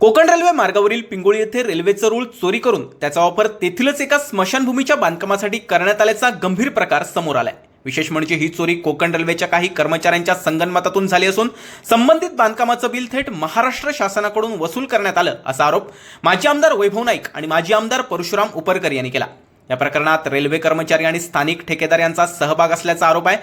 Konkan railway मार्गावरील पिंगोळी येथे रेल्वेचं रूळ चोरी करून त्याचा वापर तेथीलच एका स्मशानभूमीच्या बांधकामासाठी करण्यात आल्याचा गंभीर प्रकार समोर आलाय. विशेष म्हणजे ही चोरी कोकण रेल्वेच्या काही कर्मचाऱ्यांच्या संगनमतातून झाली असून संबंधित बांधकामाचं बिल थेट महाराष्ट्र शासनाकडून वसूल करण्यात आलं असा आरोप माजी आमदार वैभव नाईक आणि माजी आमदार परशुराम उपरकर यांनी केला. या प्रकरणात रेल्वे कर्मचारी आणि स्थानिक ठेकेदार यांचा सहभाग असल्याचा आरोप आहे.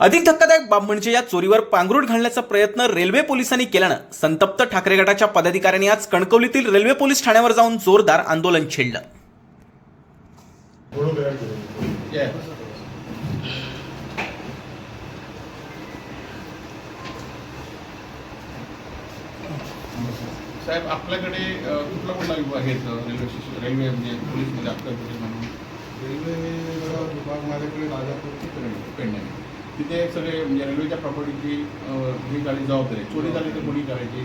अधिक धक्कादायक बाब म्हणजे या चोरीवर पांघरूट घालण्याचा प्रयत्न रेल्वे पोलिसांनी केल्यानं संतप्त ठाकरे गटाच्या पदाधिकाऱ्यांनी आज कणकवलीतील रेल्वे पोलीस ठाण्यावर जाऊन जोरदार आंदोलन छेडलं. साहेब आपल्याकडे कुठला कुठला विभाग आहे रेल्वे स्टेशन रेल्वे म्हणजे पोलीसमध्ये आपल्या पोलीस म्हणून. रेल्वे विभाग माझ्याकडे राजापूरची पेंड पेंडिंग आहे. तिथे सगळे म्हणजे रेल्वेच्या प्रॉपर्टीची ही गाडी जबाबदारी आहे. चोरी झाली तर कोणी करायची?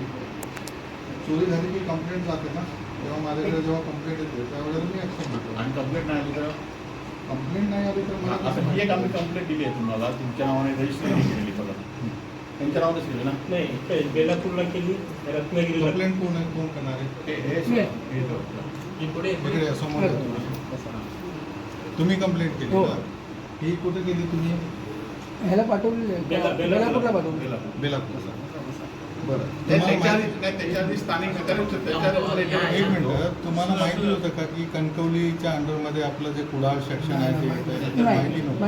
चोरी झाली की कंप्लेंट जाते ना? तेव्हा माझ्याकडे जेव्हा कंप्लेंट येते त्यावेळेला मी ॲक्शन घेतो. आणि कंप्लेंट नाही आली तर? कंप्लेंट नाही आली तर मला असं ही एक आम्ही कंप्लेंट दिली आहे तुम्हाला. तुमच्या नावाने रजिस्टर नाही केलेली बघा त्यांच्या नावानेच केली ना? नाही बेलापूरला केली रत्नागिरीला. कंप्लेंट कोण आहे? कोण करणार आहे? हे हे. हे. ही पुढे समोर तुम्ही. कंप्लेंट केली हो. ही कुठे केली तुम्ही? ह्याला पाठवलेलं बेलापूरला. बरं. त्या- तुम्हाला त्याच्या आधी माहिती- एक मिनिट तुम्हाला होतं का की कणकवलीच्या अंडरमध्ये आपलं जे कुडाळ सेक्शन आहे ते माहिती नव्हतं.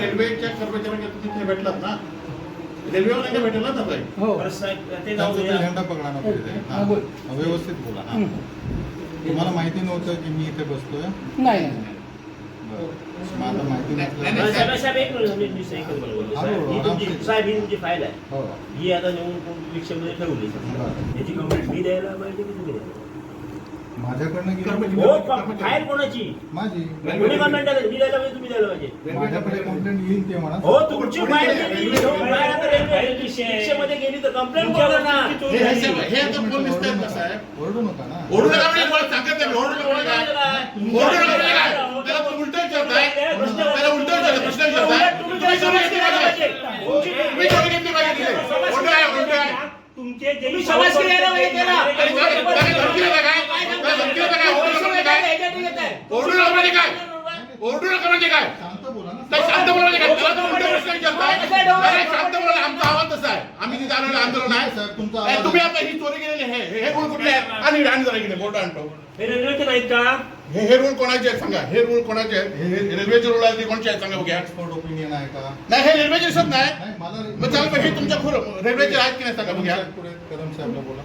रेल्वेच्या कर्मचाऱ्यांना तुम्ही तिथे भेटलात ना? रेल्वेवर नाही भेटला ना हो. झेंडा पाहिजे. हा, व्यवस्थित बोला. तुम्हाला माहिती नव्हतं की मी इथे बसतोय? नाही. माहिती नाही, साहेब साहेब, एक मिनिट. हा, साहेब, बरोबर, तुमची आरामशीर. साहेब तुमची फाईल आहे. आता नेऊन रिक्षामध्ये ठेवली बरं. याची कंप्लेंट मी द्यायला पाहिजे की तुम्ही द्यायला? माझ्याकडनं गेली कर्मचारी- हो फाईल कोणाची? माझी. कोणी कंप्लेंट मी द्यायला पाहिजे तुम्ही द्यायला पाहिजे. माझ्याकडे कंप्लेंट येईल ते म्हणा. हो तुमची फाईल गेली फाईल रिक्षेमध्ये तर कंप्लेंट करा ना. हे हे हे पोलीस साहेब ओरडू नका ना. ओरडू नका म्हणजे मला सांगत नाही, ओरडू नका. म्हणजे काय? ओरडू नका. काय? त्याला उलटं विचारताय प्रश्न विचारताय तुम्ही चोरी घेतली पाहिजे तुम्ही चोरी घेतली पाहिजे उलटं आहे उलटं आहे तुमचे जे तुम्ही समाजसेवी आहे ना, केला. आणि काय- काय धमकी देता काय? काय धमकी देता काय? ओरडू नका म्हणजे काय? ओरडू नका म्हणजे काय? ओरडू नका म्हणजे काय? शांत बोला ना नाही, शांत बोला काय? त्याला तुम्ही उलटे प्रश्न विचारताय. नाही, शांत बोला. आमचा आवाज तसा आहे. आम्ही तिथे आलेलो आंदोलन आहे. साहेब, तुमचा नाही, तुम्ही आहे. आता ही चोरी केलेली आहे हे- हे कुठले आहेत आणि आणि जरा इकडे बोट आणतो हे रेल्वेचे नाहीत का हे हे रूल कोणाचे आहेत सांगा? हे रूल कोणाचे आहेत? हे हे रेल्वेचे रूल आहेत ते कोणचे आहेत सांगा बघूया. एक्सपर्ट ओपिनियन आहे का? नाही हे रेल्वेचे दिसत नाही. नाही मला मग चाल हे तुमच्या खुर रेल्वेचे आहेत की नाही सांगा बघूया. साहेब पुढे कदम साहेबला बोला.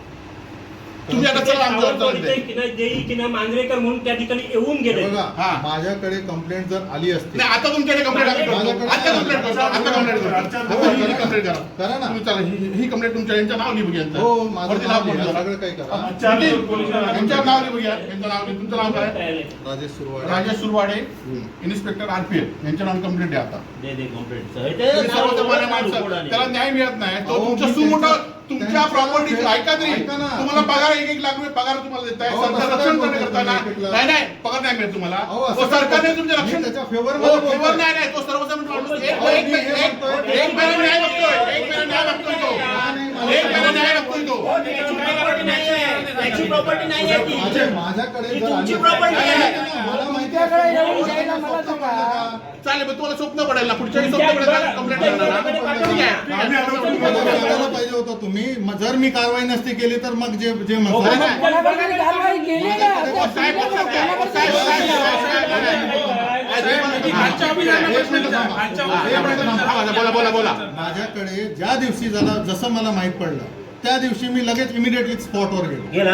तुम्ही आता चला किना किना मांजरेकर म्हणून त्या ठिकाणी येऊन गेले. बघा हा. माझ्याकडे कंप्लेंट जर आली असती. नाही आता तुमच्याकडे कंप्लेंट करतो माझ्याकडे- आता कंप्लेंट करतो आता कंप्लेंट करतो आता ही कंप्लेंट करा. करा ना. तुम्ही चला ही ही कंप्लेंट तुमच्या यांचं नाव लिहून घ्या. हो माझं वरती नाव बोट लिहा, करा. सगळं काही करा. यांच्यावर नाव लिहून घ्या. यांचं नाव लिहा. तुमचं नाव काय? राजेश सुरवाडे. राजेश सुरवाडे. इन्स्पेक्टर आरपीएफ यांच्या नावाने कंप्लेंट द्या आता. दे दे कंप्लेंट तुम्ही सर्वसामान्य माणसं, त्याला न्याय मिळत नाही. तो अहो, तुमचं मी सुमोठं त्यांच्या- तुमच्या प्रॉपर्टी ऐका तरी. तुम्हाला पगार एक एक लाख रुपये पगार तुम्हाला देत आहे. अहो, सरकार रक्षण करताना? नाही नाही पगार नाही मिळत तुम्हाला. तो काय सरकारने? तुमचे रक्षण favor हो, नाही नाही तो सर्वसामान्य माणूस हे. एक महिना न्याय मागतोय एक महिना न्याय मागतोय तो. एक महिना न्याय मागतोय तो. त्याची प्रॉपर्टी नाही आहे ती माझ्या माझ्याकडे ही जर तुमची property आहे. मला माहिती तुमच्याकडे जायला मला सांगा. चालेल पण तुम्हाला स्वप्न पडेल ना पुढच्या वेळी स्वप्न पडेल कंप्लेंट करणार ना? ठीक आहे, ठीक आहे. मला सांगायला पाहिजे होतं तुम्ही म- जर मी कारवाई नसती केली तर मग जे जे हो, म्हणताय. कोणाकडे कारवाई केली ना हो, साहेब, साहेब, साहेब, साहेब, साहेब, एक मिनिट थांबा. एक मिनिट थांबा. बोला बोला बोला माझ्याकडे ज्या दिवशी झाला जसं मला माहीत पडलं त्या दिवशी मी लगेच इमिडिएटली स्पॉटवर गेलो. गेला.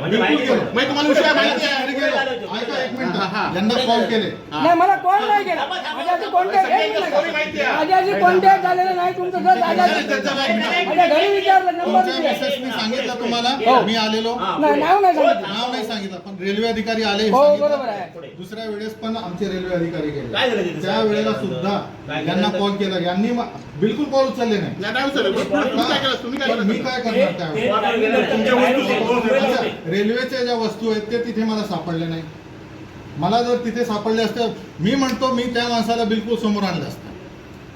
म्हणजे माहिती आहे. मग तुम्हाला विषय माहिती आहे घरी गेलो. ऐका एक मिनिट. हा, हा. यांना कॉल केले. नाही मला नाही एक कोणी माहिती मिनिट. आहे? माझ्या आधी कॉन्टॅक्ट झालेला नाही. तुमचं घर माझ्या घरी विचारलं नंबर तुमच्या दिले. मेसेज मी सांगितलं तुम्हाला. हो. मी आलेलो. हा, नाही नाव नाही सांगितलं. नाव नाही सांगितलं. पण रेल्वे अधिकारी आले हे हो सांगितलं. बरोबर आहे. पुढे. दुसऱ्या वेळेस पण आमचे रेल्वे अधिकारी गेले. काय झालं तिथे? त्या वेळेला सुद्धा काय यांना? कॉल केला. यांनी मा- बिलकुल कॉल उचलले नाही. नाही, नाही विचारलं. तुम्ही काय केलं तुम्ही काय पण मी केलं काय करणार त्यावेळेस? तुमच्या वस्तू अच्छा, रेल्वेच्या ज्या वस्तू आहेत ते तिथे मला सापडले नाही मला जर तिथे सापडले असते मी म्हणतो मी त्या माणसाला बिलकुल समोर आणलं असतं.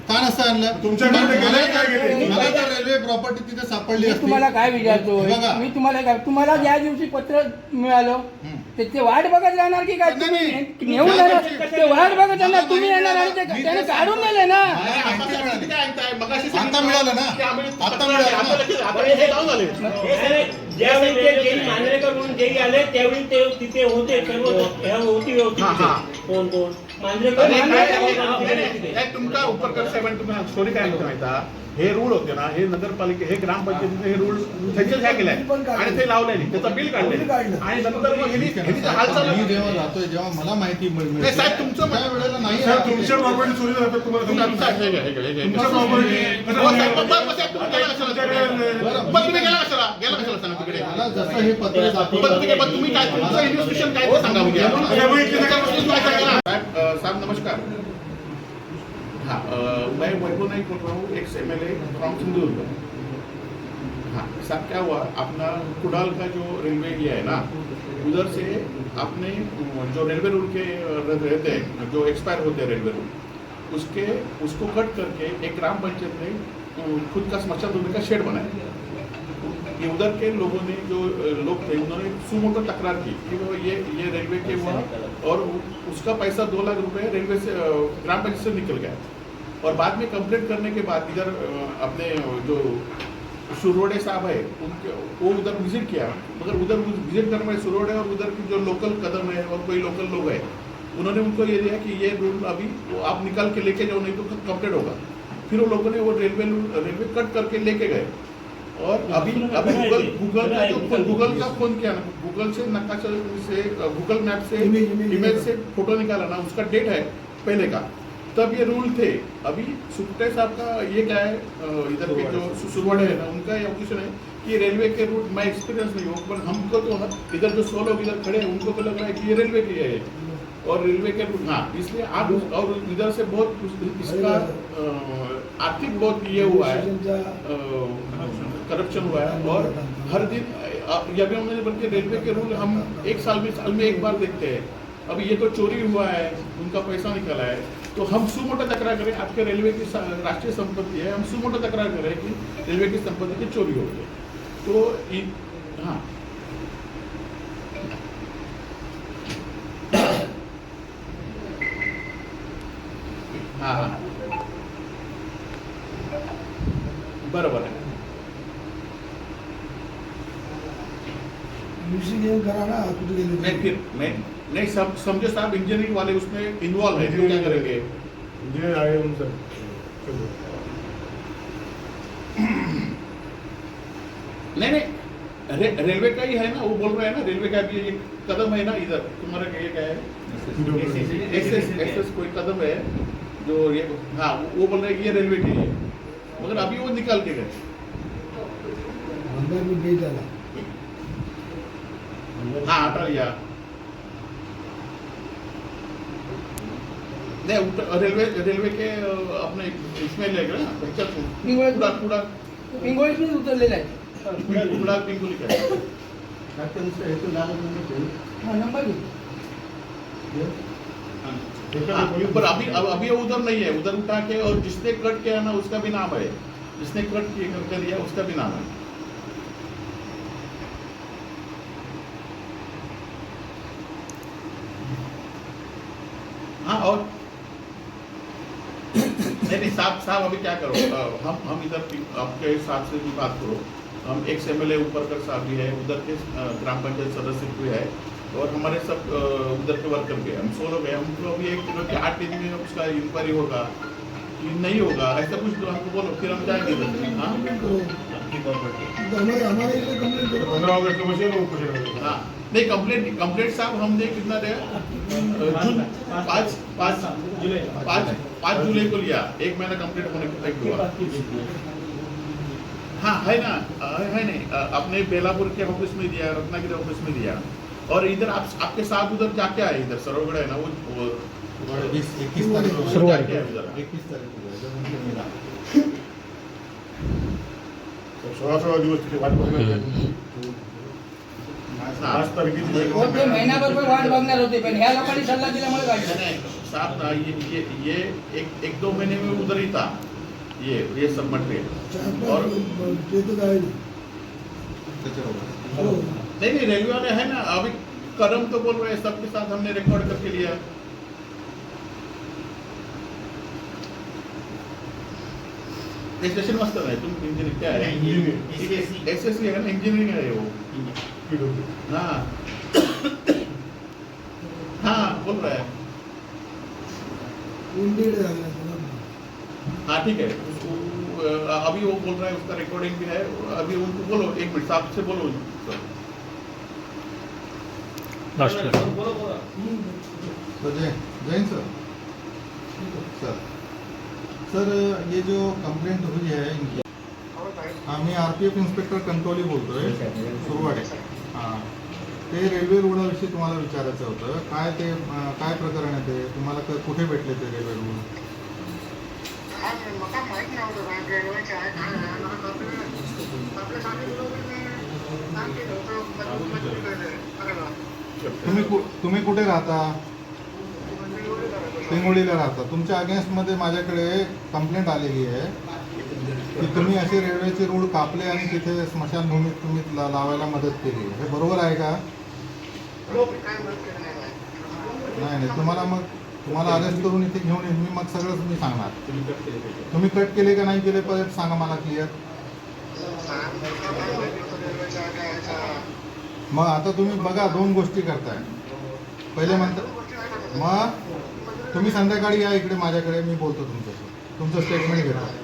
का नसतं आणलं तुमच्याकडे गेले काय गेले? मला तर रेल्वे प्रॉपर्टी तिथे सापडली मी असती तुम्हाला काय विचारतो बघा. मी तुम्हाला काय तुम्हाला ज्या दिवशी पत्र मिळालं ते वाट बघत राहणार की काय नाही, तुम्ही नाही. नेऊन जाणार ते वाट बघत राहणार तुम्ही येणार आणि ते. त्याने मी काढून नेले ना मला माहिती मिळाली. आता मिळालं ना. आता मिळालं ना. हे हे ज्यावेळी ते जेई मांजरेकर म्हणून जेई आले त्यावेळी ते तिथे होते सर्व ह्या होती होती हा, हा. तिथे. कोण कोण तुमका उपरकर साहेबांनी स्टोरी काय माहिती? हे रूल होते ना हे नगरपालिके हे ग्रामपंचायतीचे हे रूल त्यांच्याच ह्या केलाय आणि ते लावलेली त्याचं बिल काढले आणि नंतर मग ह्यांनी ह्यांनी तर हालचाल मी जेव्हा जातोय जेव्हा मला माहिती मिळ- मिळते, नाही, साहेब, तुमचं- त्या वेळेला नाही. तुमच्या प्रॉपर्टी चोरी झाली तुम्हाला तुमच्या- तुमच्या हे घ्या, हे घ्या, हे घ्या. तुमच्या प्रॉपर्टी हो, गेला कशाला तुम्ही गेला कशाला? सांगा तिकडे? जसं हे पत्र काय तुमचं इन्व्हेस्टिगेशन काय ते सांगा उद्या. साहेब, नमस्कार. हाँ मैं वैभव नाईक बोल रहा हूँ ex M L A from Sindhudurg. हाँ साहब, क्या हुआ? अपना कुडाल का जो रेलवे ये है ना, उधर से आपने जो रेलवे रूल के रहते हैं, जो एक्सपायर होते हैं रेलवे रूल उसके, उसको कट करके एक ग्राम पंचायत ने खुद का स्मशान भूमि का शेड बनाया। ये उधर के लोगों ने जो लोग थे उन्होंने सुमोटो तकरार की कि वो ये ये रेलवे के हुआ और उसका पैसा दो लाख रुपए रेलवे से ग्राम पंचायत से निकल गया और बाद में कंप्लेंट करने के बाद इधर अपने जो सुरोडे साहब है उनके वो उधर विज़िट किया। मगर उधर विज़िट करने में सुरोडे और उधर की जो लोकल कदम है और कोई लोकल लोग है उन्होंने उनको ये दिया कि ये रूल अभी वो आप निकाल के लेके जाओ नहीं तो कंप्लेंट होगा। फिर वो लोगों ने वो रेलवे रेलवे कट करके लेके गए। और अभी अभी गूगल गूगल का जो गूगल का फ़ोन किया ना गूगल से नकाशा से गूगल मैप से इमेज से फ़ोटो निकाला ना उसका डेट है पहले का तब ये रूल थे अभी सुखटे साहब का ये क्या है इधर के जो सु- सुरवाड़े है ना उनका ये ऑप्शन है कि रेलवे के रूट मैं एक्सपीरियंस नहीं हूँ पर हमको तो ह- इधर जो सौ लोग इधर खड़े हैं उनको तो लग रहा है कि ये रेलवे के है और रेलवे के रूट हाँ इसलिए आप और इधर से बहुत इसका आर्थिक बहुत ये हुआ है करप्शन हुआ है और हर दिन अ, ये अभी हमने बल्कि रेलवे के रूल हम एक साल में साल में एक बार देखते हैं। अभी ये तो चोरी हुआ है उनका पैसा निकला है। तो हम सुमोटो तकरार करें आपके रेलवे की राष्ट्रीय संपत्ति है हम सुमोटो तकरार करें कि रेलवे की संपत्ति की चोरी हो गई। तो हाँ। नहीं फिर मैं नहीं सब समझो साहब इंजीनियरिंग वाले उसमें इन्वॉल्व है तो क्या करेंगे? इंजिनियर आए उनसे नहीं नहीं रे, रेलवे का ही है ना वो बोल रहे हैं ना रेलवे का भी एक कदम है ना इधर। तुम्हारा ये क्या है? एस एस एस कोई कदम है जो ये हाँ वो बोल रहे हैं ये रेलवे की है मगर अभी वो निकाल के गए। हाँ नहीं रेलवे रेलवे के अपने इसमें ले गए ना ह्याच्यातून. कुडा कुडा पिंगोळीतून उतरलेला आहे. कुडा पिंकुली काय हा नंबर हाँ, पर अभी अभी वो उधर नहीं है उधर उठा के और जिसने कट किया ना उसका भी नाम है जिसने कट किया कर लिया उसका भी नाम हाँ नहीं नहीं साहब साहब अभी क्या करो? हम हम इधर आपके साथ से भी बात करो। हम ex M L A Uparkar साहब भी है उधर के ग्राम पंचायत सदस्य भी है और हमारे सब उधर के वर्कर भी हैं। हम सो लोग हैं हमको अभी एक किलो के आठ दिन में उसका इंक्वायरी होगा कि नहीं होगा ऐसा कुछ तो हमको बोलो फिर हम जाएँगे इधर हाँ? पंद्रह अगस्त को बचे लोग कुछ हाँ। नहीं कंप्लेंट कंप्लेंट साहब हमने कितना दिया जून पाँच पाँच जुलाई पाँच पाँच जुलाई को लिया। एक महीना कंप्लीट होने के तक हुआ। हाँ है ना? है नहीं। अपने बेलापुर के ऑफ़िस में दिया रत्नागिरी ऑफ़िस में दिया। और इधर आप आपके साथ उधर क्या क्या है? इधर सरोगढ़ है ना? वो, वो एकवीस तारीख को जब उनके मिला। सोळा सोळा दिवस वाट हो, ते महिनाभर पण वाट बघणार होते पण ह्या लोकांनी सल्ला दिल्यामुळे नाही, काढलं नाही, साहब ना ये ये ये एक एक दो महीने में उधर ही था ये ये सब मटेरियल और नहीं नहीं रेलवे वाले है ना अभी करम तो बोल रहे हैं सबके साथ हमने रिकॉर्ड करके लिया. स्टेशन मस्त आहे तुम इंजिनियर क्या है? एस एस सी है ना इंजीनियरिंग है वो. PW. हाँ हाँ बोल रहा है हाँ ठीक है. उसको, अ, अभी वो बोल रहा है उसका रिकॉर्डिंग भी है. अभी उनको बोलो एक मिनट साहब से बोलो तो Jay Jain sir sir sir ये जो कंप्लेंट हुई है इनकी हाँ मी R P F inspector Kankavli बोलतोय सुरवाडे हां. ते रेल्वे रुळाविषयी तुम्हाला विचारायचं होतं. काय ते अं, काय प्रकरण आहे ते? तुम्हाला क- कुठे भेटले ते रेल्वे रुळ तुम्ही कु- तुम्ही कुठे राहता? पिंगोळीला राहता. तुमच्या अगेन्स्टमध्ये माझ्याकडे कंप्लेंट आलेली आहे. की तुम्ही असे रेल्वेचे रूळ कापले आणि तिथे स्मशानभूमीत तुम्ही ला- लावायला मदत केली. हे बरोबर आहे का? नाही नाही. तुम्हाला मग तुम्हाला अरेस्ट करून इथे घेऊन येईन मी मग सगळंच मी सांगणार. तुम्ही कट केले का नाही केले? परत सांगा मला क्लिअर मग आता तुम्ही बघा दोन गोष्टी करताय. पहिले म्हणता मग तुम्ही संध्याकाळी या इकडे माझ्याकडे. मी बोलतो तुमच्याशी. तुमचं स्टेटमेंट घेतो.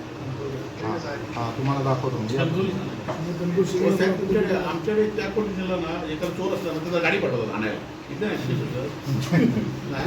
हां हां तुम्हाला दाखवतो. मी या. आमच्याकडे आमच्याकडे त्या कोणी दिलं ना एखादा चोर असला ना त्याचा गाडी पाठवतात आणायला इथे नाही.